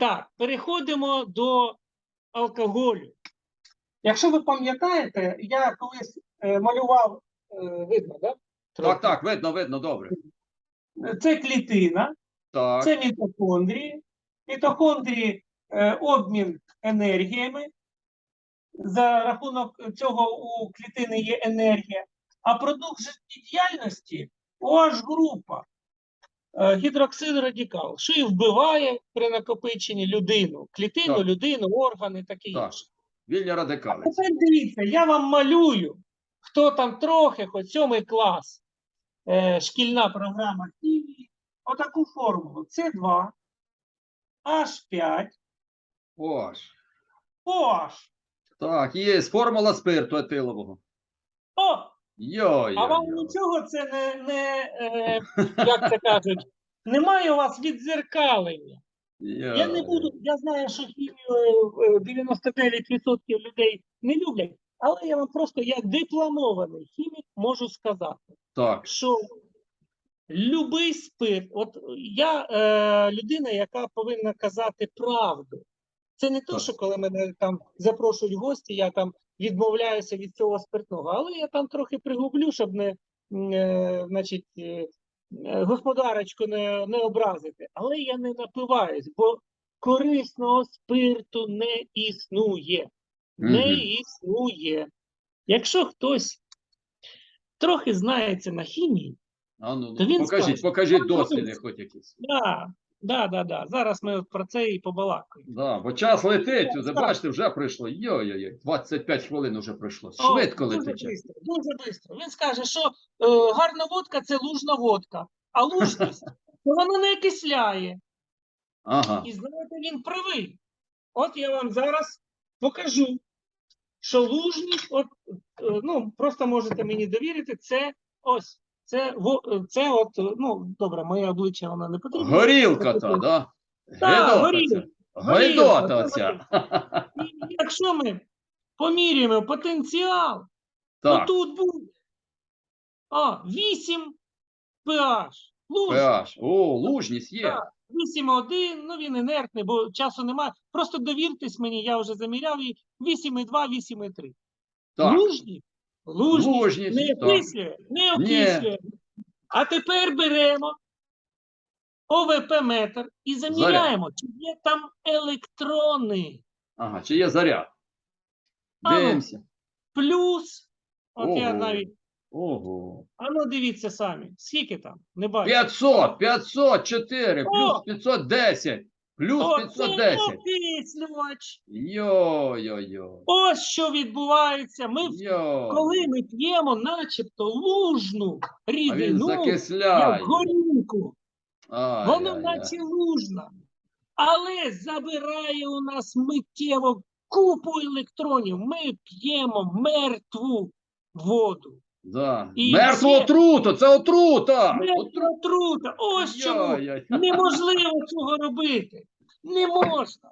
Так, переходимо до алкоголю. Якщо ви пам'ятаєте, я колись е, малював, е, видно, да? Так, так, видно, видно, добре. Це клітина, Так, це мітохондрії. Мітохондрії е, обмін енергіями. За рахунок цього у клітини є енергія. А продукт життєдіяльності OH е, гідроксид-радикал, що і вбиває при накопиченні людину, клітину, Так. людину, органи, таке Так. інше. вільні А радикали. тепер дивіться, я вам малюю, хто там трохи, хоч сьомий клас, е, шкільна програма хімії, отаку формулу. С2, H5, О, ж. OH. Так, є формула спирту етилового. О, Йой. а вам нічого це не, не е, як це кажуть, немає у вас віддзеркалення. Я не буду, я знаю, що хімію е, 99% людей не люблять, але я вам просто як дипломований хімік можу сказати. Так, що любий спирт, от я е, людина, яка повинна казати правду. Це не то, що коли мене там запрошують гості, я там відмовляюся від цього спиртного, але я там трохи пригублю, щоб не, е, значить, е, господарочку не, не образити. Але я не напиваюсь, бо корисного спирту не існує. Не існує. Якщо хтось трохи знається на хімії, а ну, То він покажіть, скаже. покажіть Ну, дивіться. хоч якісь. да, да, да, да. Зараз ми от про це і побалакаємо. Да, бо час летить, Так, вже бачите, вже пройшло. Йой-йой-йой, 25 хвилин вже пройшло. О, Швидко дуже летить. час. бистро, дуже бистро. Він скаже, що е, гарна водка це лужна водка, а лужність то вона не окисляє. Ага. І знаєте, він правий. От я вам зараз покажу, що лужність, от, е, ну, просто можете мені довірити, це ось. Це, це от, ну, добре, моє обличчя воно не потрібно. Горілка та, да? Так, горілка. це оця. І якщо ми поміряємо потенціал, то тут буде а, 8 pH. Луж, PH. О, лужність є. Так. 8,1, ну він інертний, бо часу немає. Просто довіртесь мені, я вже заміряв і 8,2, 8,3. Лужність, лужність, не так. окислює, не окислює. А тепер беремо ОВП-метр і заміряємо, чи є там електрони. Ага, чи є заряд? Дивимося. Плюс, от я навіть, Ого. а ну дивіться самі, скільки там, не бачу. 500, 504, плюс 510, плюс О, 510. окислювач. Йо-йо-йо. Ось що відбувається. Ми, в- Йо. коли ми п'ємо начебто лужну А він рідину, як закисляє. горілку, Ай, воно ай, ай. наче лужна, але забирає у нас миттєво купу електронів. Ми п'ємо мертву воду. Да. І Мертву ще- отрута, це отрута. Мертва отрута. Ось чому Йой-йой. неможливо цього робити. Не можна.